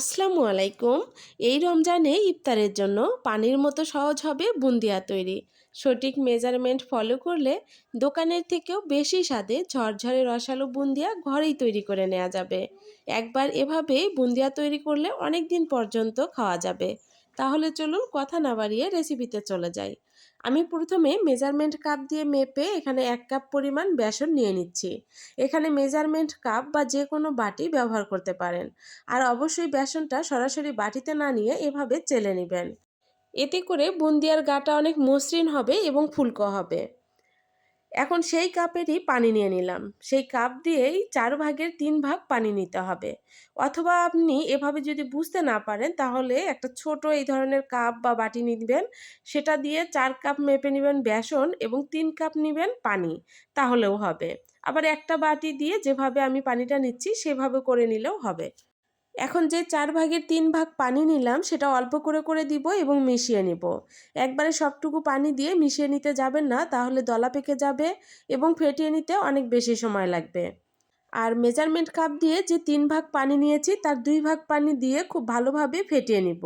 আসসালামু আলাইকুম। এই রমজানে ইফতারের জন্য পানির মতো সহজ হবে বুন্দিয়া তৈরি। সঠিক মেজারমেন্ট ফলো করলে দোকানের থেকেও বেশি স্বাদে ঝরঝরে রসালো বুন্দিয়া ঘরেই তৈরি করে নেওয়া যাবে। একবার এভাবে বুন্দিয়া তৈরি করলে অনেক দিন পর্যন্ত খাওয়া যাবে। তাহলে চলুন কথা না বাড়িয়ে রেসিপিতে চলে যাই। আমি প্রথমে মেজারমেন্ট কাপ দিয়ে মেপে এখানে এক কাপ পরিমাণ বেসন নিয়ে নিচ্ছি। এখানে মেজারমেন্ট কাপ বা যে কোনো বাটি ব্যবহার করতে পারেন। আর অবশ্যই বেসনটা সরাসরি বাটিতে না নিয়ে এভাবে চেলে নেবেন। এতে করে বুন্দিয়ার গাটা অনেক মসৃণ হবে এবং ফুলকো হবে। এখন সেই কাপেরই পানি নিয়ে নিলাম। সেই কাপ দিয়েই চার ভাগের তিন ভাগ পানি নিতে হবে। অথবা আপনি এভাবে যদি বুঝতে না পারেন, তাহলে একটা ছোট এই ধরনের কাপ বা বাটি নিবেন। সেটা দিয়ে চার কাপ মেপে নেবেন বেসন এবং তিন কাপ নেবেন পানি। তাহলেও হবে। আবার একটা বাটি দিয়ে যেভাবে আমি পানিটা নিচ্ছি, সেভাবে করে নিলেও হবে। এখন যে চার ভাগের তিন ভাগ পানি নিলাম সেটা অল্প করে করে দিব এবং মিশিয়ে নিব। একবারে সবটুকু পানি দিয়ে মিশিয়ে নিতে যাবেন না, তাহলে দলা পেকে যাবে এবং ফেটিয়ে নিতে অনেক বেশি সময় লাগবে। আর মেজারমেন্ট কাপ দিয়ে যে তিন ভাগ পানি নিয়েছি, তার দুই ভাগ পানি দিয়ে খুব ভালোভাবে ফেটিয়ে নিব।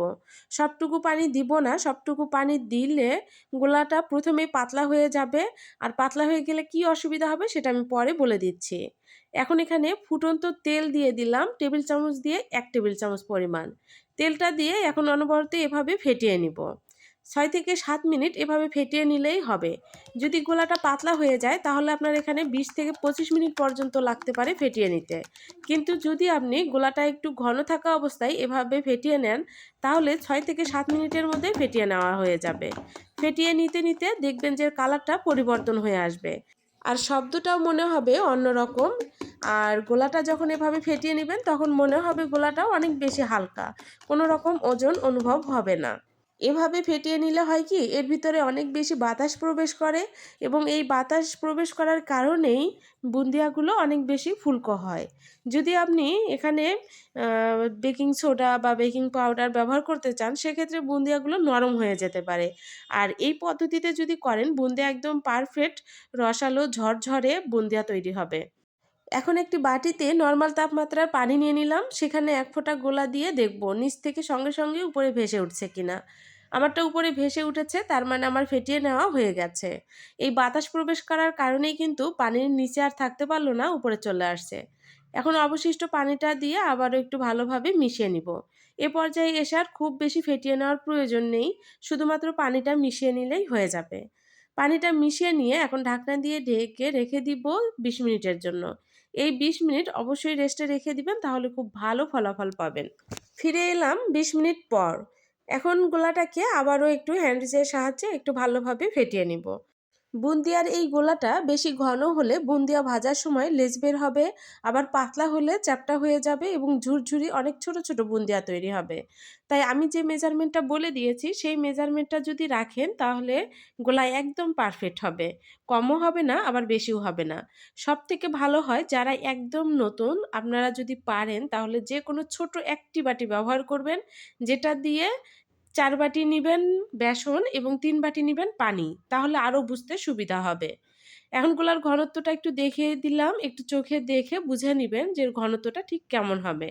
সবটুকু পানি দিব না, সবটুকু পানি দিলে গোলাটা প্রথমেই পাতলা হয়ে যাবে। আর পাতলা হয়ে গেলে কি অসুবিধা হবে সেটা আমি পরে বলে দিচ্ছি। এখন এখানে ফুটন্ত তেল দিয়ে দিলাম, টেবিল চামচ দিয়ে এক টেবিল চামচ পরিমাণ। তেলটা দিয়ে এখন অনবরত এভাবে ফেটিয়ে নিব। ছয় থেকে সাত মিনিট এভাবে ফেটিয়ে নিলেই হবে। যদি গোলাটা পাতলা হয়ে যায়, তাহলে আপনার এখানে বিশ থেকে পঁচিশ মিনিট পর্যন্ত লাগতে পারে ফেটিয়ে নিতে। কিন্তু যদি আপনি গোলাটা একটু ঘন থাকা অবস্থায় এভাবে ফেটিয়ে নেন, তাহলে ছয় থেকে সাত মিনিটের মধ্যে ফেটিয়ে নেওয়া হয়ে যাবে। ফেটিয়ে নিতে নিতে দেখবেন যে কালারটা পরিবর্তন হয়ে আসবে। আর শব্দটাও মনে হবে অন্যরকম আর গোলাটা যখন এভাবে ফেটিয়ে নেবেন, তখন মনে হবে গোলাটাও অনেক বেশি হালকা। কোনো রকম ওজন অনুভব হবে না। এভাবে ফেটিয়ে নিলে হয় কি, এর ভিতরে অনেক বেশি বাতাস প্রবেশ করে এবং এই বাতাস প্রবেশ করার কারণেই বুন্দিয়াগুলো অনেক বেশি ফুলকো হয়। যদি আপনি এখানে বেকিং সোডা বা বেকিং পাউডার ব্যবহার করতে চান, সেক্ষেত্রে বুন্দিয়াগুলো নরম হয়ে যেতে পারে। আর এই পদ্ধতিতে যদি করেন, বুন্দিয়া একদম পারফেক্ট রসালো, ঝরঝরে বুন্দিয়া তৈরি হবে। এখন একটি বাটিতে নর্মাল তাপমাত্রার পানি নিয়ে নিলাম, সেখানে এক ফোঁটা গোলা দিয়ে দেখব নিচ থেকে সঙ্গে সঙ্গে উপরে ভেসে উঠছে কিনা। আমারটা উপরে ভেসে উঠেছে, তার মানে আমার ফেটিয়ে নেওয়া হয়ে গেছে। এই বাতাস প্রবেশ করার কারণেই কিন্তু পানির নিচে আর থাকতে পারল না, উপরে চলে আসছে। এখন অবশিষ্ট পানিটা দিয়ে আবারও একটু ভালোভাবে মিশিয়ে নিব। এ পর্যায়ে এসে আর খুব বেশি ফেটিয়ে নেওয়ার প্রয়োজন নেই, শুধুমাত্র পানিটা মিশিয়ে নিলেই হয়ে যাবে। পানিটা মিশিয়ে নিয়ে এখন ঢাকনা দিয়ে ঢেকে রেখে দিব বিশ মিনিটের জন্য। এই বিশ মিনিট অবশ্যই রেস্টে রেখে দিবেন, তাহলে খুব ভালো ফলাফল পাবেন। ফিরে এলাম বিশ মিনিট পর। এখন গোলাটাকে আবারও একটু হ্যান্ডসের সাহায্যে একটু ভালোভাবে ফেটিয়ে নিব। বুন্দিয়ার এই গোলাটা বেশি ঘন হলে বুন্দিয়া ভাজার সময় লেজ বের হবে, আবার পাতলা হলে চ্যাপটা হয়ে যাবে এবং ঝুরঝুরি অনেক ছোট ছোট বুন্দিয়া তৈরি হবে। তাই আমি যে মেজারমেন্টটা বলে দিয়েছি, সেই মেজারমেন্টটা যদি রাখেন তাহলে গোলা একদম পারফেক্ট হবে। কমও হবে না, আবার বেশিও হবে না। সব থেকে ভালো হয় যারা একদম নতুন, আপনারা যদি পারেন তাহলে যে কোনো ছোট একটি বাটি ব্যবহার করবেন, যেটা দিয়ে চার বাটি নেবেন বেসন এবং তিন বাটি নেবেন পানি, তাহলে আরও বুঝতে সুবিধা হবে। এখন গোলার ঘনত্বটা একটু দেখে দিলাম, একটু চোখে দেখে বুঝে নেবেন যে ঘনত্বটা ঠিক কেমন হবে।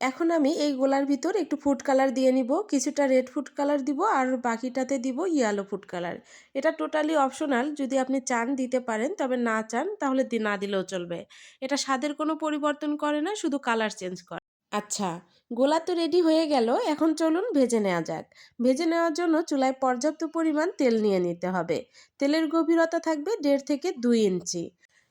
এখন আমি এই গোলার ভিতর একটু ফুড কালার দিয়ে নিব, কিছুটা রেড ফুড কালার দিব আর বাকিটাতে দিব ইয়েলো ফুড কালার। এটা টোটালি অপশনাল, যদি আপনি চান দিতে পারেন, তবে না চান তাহলে না দিলেও চলবে। এটা স্বাদের কোনো পরিবর্তন করে না, শুধু কালার চেঞ্জ করে। আচ্ছা গোলা তো রেডি হয়ে গেল, এখন চলুন ভেজে নেওয়া যাক। ভেজে নেওয়ার জন্য চুলায় পর্যাপ্ত পরিমাণ তেল নিয়ে নিতে হবে। তেলের গভীরতা থাকবে দেড় থেকে দুই ইঞ্চি।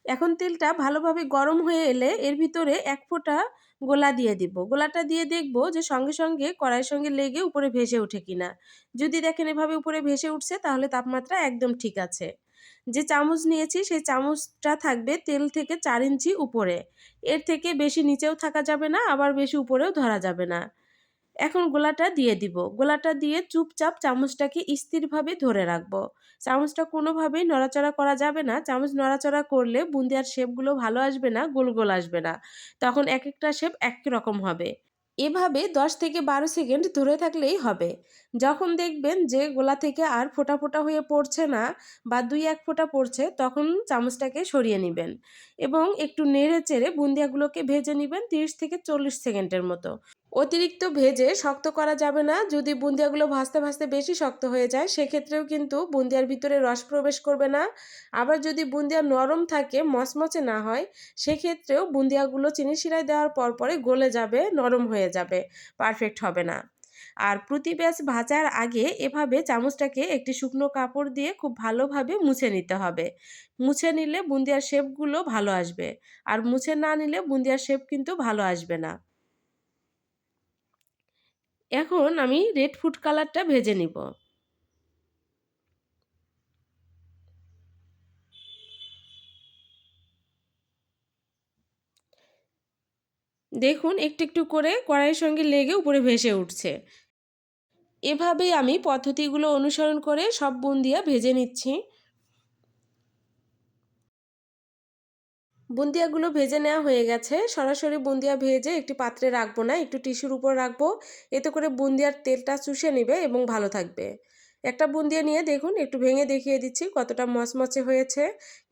এখন তেলটা ভালোভাবে গরম হয়ে এলে এর ভিতরে এক ফোঁটা গোলা দিয়ে দিব। গোলাটা দিয়ে দেখব যে সঙ্গে সঙ্গে কড়াইয়ের সঙ্গে লেগে উপরে ভেসে ওঠে কিনা। যদি দেখেন এভাবে উপরে ভেসে উঠছে, তাহলে তাপমাত্রা একদম ঠিক আছে। যে চামচ নিয়েছি সেই চামচটা থাকবে তেল থেকে চার ইঞ্চি উপরে। এর থেকে বেশি নিচেও থাকা যাবে না, আবার বেশি উপরেও ধরা যাবে না। এখন গোলাটা দিয়ে দিব। গোলাটা দিয়ে চুপচাপ চামচটাকে স্থিরভাবে ধরে রাখব। চামচটা কোনোভাবেই নড়াচড়া করা যাবে না। চামচ নড়াচড়া করলে বুন্দিয়ার শেপগুলো ভালো আসবে না, গোল গোল আসবে না। তখন এক একটা শেপ এক রকম হবে। এভাবে দশ থেকে বারো সেকেন্ড ধরে থাকলেই হবে। যখন দেখবেন যে গোলা থেকে আর ফোটা ফোটা হয়ে পড়ছে না বা দুই এক ফোটা পড়ছে, তখন চামচটাকে সরিয়ে নেবেন এবং একটু নেড়ে চেড়ে বুন্দিয়াগুলোকে ভেজে নেবেন তিরিশ থেকে চল্লিশ সেকেন্ডের মতো। অতিরিক্ত ভেজে শক্ত করা যাবে না। যদি বুন্দিয়াগুলো ভাজতে ভাজতে বেশি শক্ত হয়ে যায়, সেক্ষেত্রেও কিন্তু বুন্দিয়ার ভিতরে রস প্রবেশ করবে না। আবার যদি বুন্দিয়া নরম থাকে, মচমচে না হয়, সেক্ষেত্রেও বুন্দিয়াগুলো চিনি শিরায় দেওয়ার পর পরে গলে যাবে, নরম হয়ে যাবে, পারফেক্ট হবে না। আর প্রতি ব্যাচ ভাজার আগে এভাবে চামচটাকে একটি শুকনো কাপড় দিয়ে খুব ভালোভাবে মুছে নিতে হবে। মুছে নিলে বুন্দিয়ার শেপগুলো ভালো আসবে। আর মুছে না নিলে বুন্দিয়ার শেপ কিন্তু ভালো আসবে না। এখন আমি রেড ফুড কালারটা ভেজে নিব। দেখুন, একটু একটু করে কড়াইয়ের সঙ্গে লেগে উপরে ভেসে উঠছে। এভাবেই আমি পদ্ধতিগুলো অনুসরণ করে সব বুন্দিয়া ভেজে নিচ্ছি। বুন্দিয়াগুলো ভেজে নেওয়া হয়ে গেছে। সরাসরি বুন্দিয়া ভেজে একটি পাত্রে রাখব না, একটু টিস্যুর উপর রাখব। এতে করে বুন্দিয়ার তেলটা চুষে নেবে এবং ভালো থাকবে। একটা বুন্দিয়া নিয়ে দেখুন, একটু ভেঙে দেখিয়ে দিচ্ছি কতটা মচমচে হয়েছে,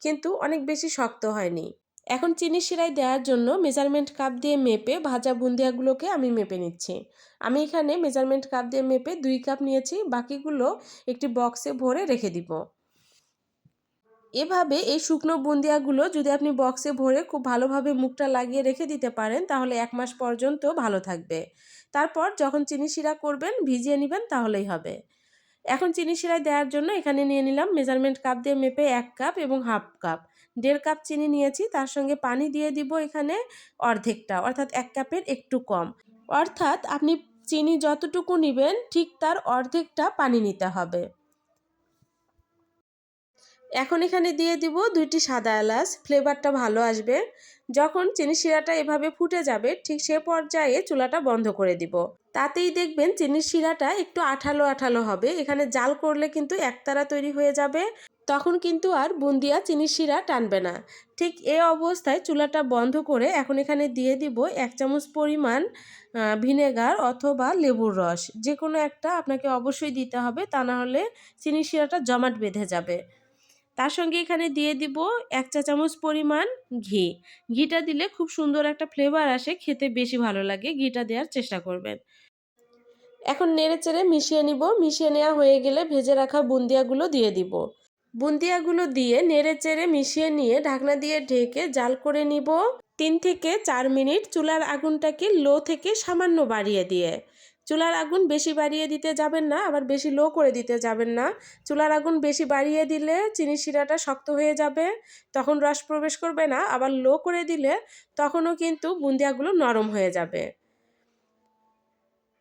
কিন্তু অনেক বেশি শক্ত হয়নি। এখন চিনি শিরায় দেওয়ার জন্য মেজারমেন্ট কাপ দিয়ে মেপে ভাজা বুন্দিয়াগুলোকে আমি মেপে নিচ্ছি। আমি এখানে মেজারমেন্ট কাপ দিয়ে মেপে দুই কাপ নিয়েছি, বাকিগুলো একটি বক্সে ভরে রেখে দিব। এভাবে এই শুকনো বুন্দিয়াগুলো যদি আপনি বক্সে ভরে খুব ভালোভাবে মুখটা লাগিয়ে রেখে দিতে পারেন, তাহলে এক মাস পর্যন্ত ভালো থাকবে। তারপর যখন চিনি শিরা করবেন, ভিজিয়ে নেবেন, তাহলেই হবে। এখন চিনি শিরায় দেওয়ার জন্য এখানে নিয়ে নিলাম মেজারমেন্ট কাপ দিয়ে মেপে এক কাপ এবং হাফ কাপ দেড় কাপ চিনি নিয়েছি, তার সঙ্গে পানি দিয়ে দিব এখানে অর্ধেকটা, অর্থাৎ এক কাপের একটু কম। অর্থাৎ আপনি চিনি যতটুকু নেবেন, ঠিক তার অর্ধেকটা পানি নিতে হবে। এখন এখানে দিয়ে দিব দুইটি সাদা এলাচ ফ্লেভারটা ভালো আসবে। যখন চিনি শিরাটা এভাবে ফুটে যাবে, ঠিক সে পর্যায়ে চুলাটা বন্ধ করে দিব। তাতেই দেখবেন চিনির শিরাটা একটু আঠালো আঠালো হবে। এখানে জাল করলে কিন্তু একতারা তৈরি হয়ে যাবে। তখন কিন্তু আর বুন্দিয়া চিনির শিরা টানবে না। ঠিক এ অবস্থায় চুলাটা বন্ধ করে এখন এখানে দিয়ে দিব এক চামচ পরিমাণ ভিনেগার অথবা লেবুর রস। যে কোনো একটা আপনাকে অবশ্যই দিতে হবে, তা না হলে চিনির শিরাটা জমাট বেঁধে যাবে। তার সঙ্গে এখানে দিয়ে দিব এক চা চামচ পরিমাণ ঘি। ঘিটা দিলে খুব সুন্দর একটা ফ্লেভার আসে, খেতে বেশি ভালো লাগে, ঘিটা দেওয়ার চেষ্টা করবেন। এখন নেড়ে চেড়ে মিশিয়ে নিব। মিশিয়ে নেওয়া হয়ে গেলে ভেজে রাখা বুন্দিয়াগুলো দিয়ে দিব। বুন্দিয়াগুলো দিয়ে নেড়ে চেড়ে মিশিয়ে নিয়ে ঢাকনা দিয়ে ঢেকে জাল করে নিব। তিন থেকে চার মিনিট চুলার আগুনটাকে লো থেকে সামান্য বাড়িয়ে দিয়ে। চুলার আগুন বেশি বাড়িয়ে দিতে যাবেন না, আবার বেশি লো করে দিতে যাবেন না। চুলার আগুন বেশি বাড়িয়ে দিলে চিনি শিরাটা শক্ত হয়ে যাবে, তখন রস প্রবেশ করবে না, আবার লো করে দিলে তখনও কিন্তু বুন্দিয়াগুলো নরম হয়ে যাবে।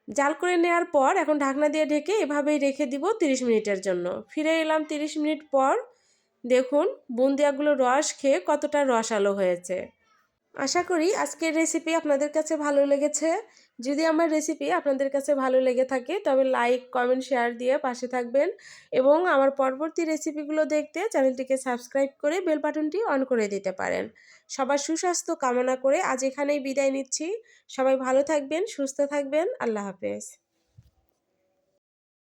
জাল করে নেওয়ার পর এখন ঢাকনা দিয়ে ঢেকে এভাবেই রেখে দিব তিরিশ মিনিটের জন্য। ফিরে এলাম তিরিশ মিনিট পর। দেখুন, বুন্দিয়াগুলো রস খেয়ে কতটা রসালো হয়েছে। আশা করি আজকের রেসিপি আপনাদের কাছে ভালো লেগেছে। যদি আমার রেসিপি আপনাদের কাছে ভালো লেগে থাকে, তবে লাইক কমেন্ট শেয়ার দিয়ে পাশে থাকবেন এবং আমার পরবর্তী রেসিপিগুলো দেখতে চ্যানেলটিকে সাবস্ক্রাইব করে বেল বাটনটি অন করে দিতে পারেন। সবার সুস্বাস্থ্য কামনা করে আজ এখানেই বিদায় নিচ্ছি। সবাই ভালো থাকবেন, সুস্থ থাকবেন। আল্লাহ হাফেজ।